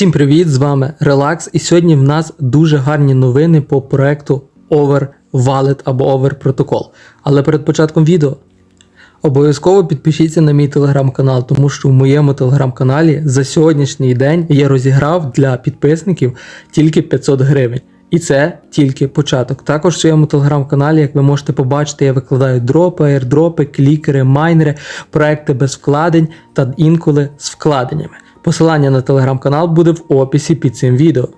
Всім привіт! З вами Relax. І сьогодні в нас дуже гарні новини по проекту Over Wallet або Over Protocol. Але перед початком відео обов'язково підпишіться на мій телеграм-канал, тому що в моєму телеграм-каналі за сьогоднішній день я розіграв для підписників тільки 500 гривень. І це тільки початок. Також в своєму телеграм-каналі, як ви можете побачити, я викладаю дропи, аірдропи, клікери, майнери, проекти без вкладень та інколи з вкладеннями. Посилання на телеграм-канал буде в описі під цим відео.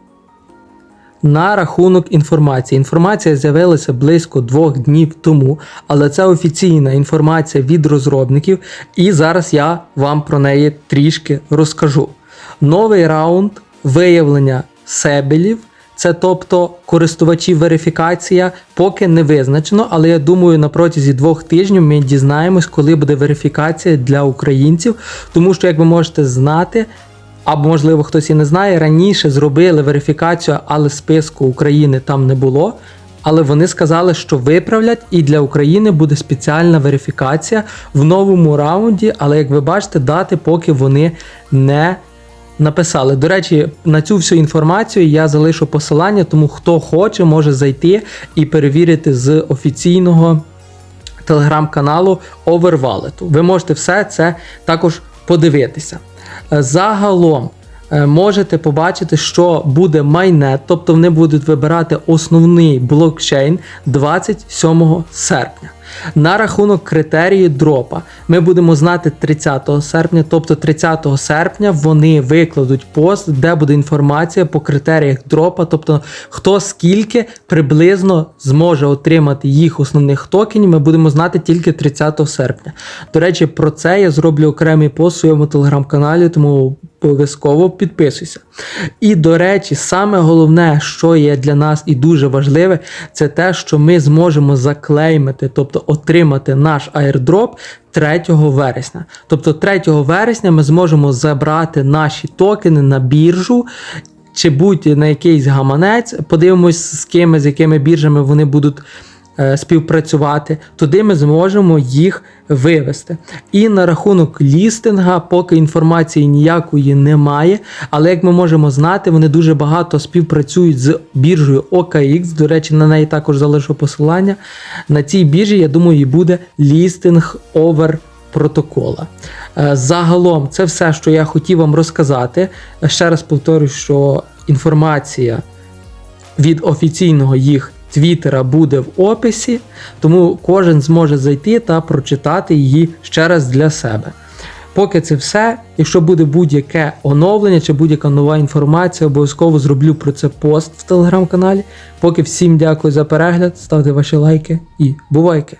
На рахунок інформації. Інформація з'явилася близько двох днів тому, але це офіційна інформація від розробників, і зараз я вам про неї трішки розкажу. Новий раунд виявлення себелів. Це тобто користувачі верифікація поки не визначено, але я думаю, на протязі двох тижнів ми дізнаємось, коли буде верифікація для українців. Тому що, як ви можете знати, або можливо хтось і не знає, раніше зробили верифікацію, але списку України там не було. Але вони сказали, що виправлять, і для України буде спеціальна верифікація в новому раунді. Але як ви бачите, дати поки вони не написали. До речі, на цю всю інформацію я залишу посилання, тому хто хоче, може зайти і перевірити з офіційного телеграм-каналу Overwallet. Ви можете все це також подивитися. Е, Загалом е, можете побачити, що буде майнет, тобто вони будуть вибирати основний блокчейн 27 серпня. На рахунок критерії дропа ми будемо знати 30 серпня, тобто 30 серпня вони викладуть пост, де буде інформація по критеріях дропа, тобто хто скільки приблизно зможе отримати їх основних токенів, ми будемо знати тільки 30 серпня. До речі, про це я зроблю окремий пост у своєму телеграм-каналі, тому обов'язково підписуйся. І до речі, саме головне, що є для нас і дуже важливе, це те, що ми зможемо заклеймити, тобто отримати наш аірдроп 3 вересня. Тобто 3 вересня ми зможемо забрати наші токени на біржу. Чи будь на якийсь гаманець, подивимось, з кими, з якими біржами вони будуть співпрацювати, туди ми зможемо їх вивести. І на рахунок лістинга, поки інформації ніякої немає. Але як ми можемо знати, вони дуже багато співпрацюють з біржею OKX. До речі, на неї також залишу посилання. На цій біржі, я думаю, і буде лістинг овер протокола. Е, Загалом, це все, що я хотів вам розказати. Ще раз повторюю, що інформація від офіційного їх твіттера буде в описі, тому кожен зможе зайти та прочитати її ще раз для себе. Поки це все, якщо буде будь-яке оновлення чи будь-яка нова інформація, обов'язково зроблю про це пост в телеграм-каналі. Поки всім дякую за перегляд, ставте ваші лайки і бувайки!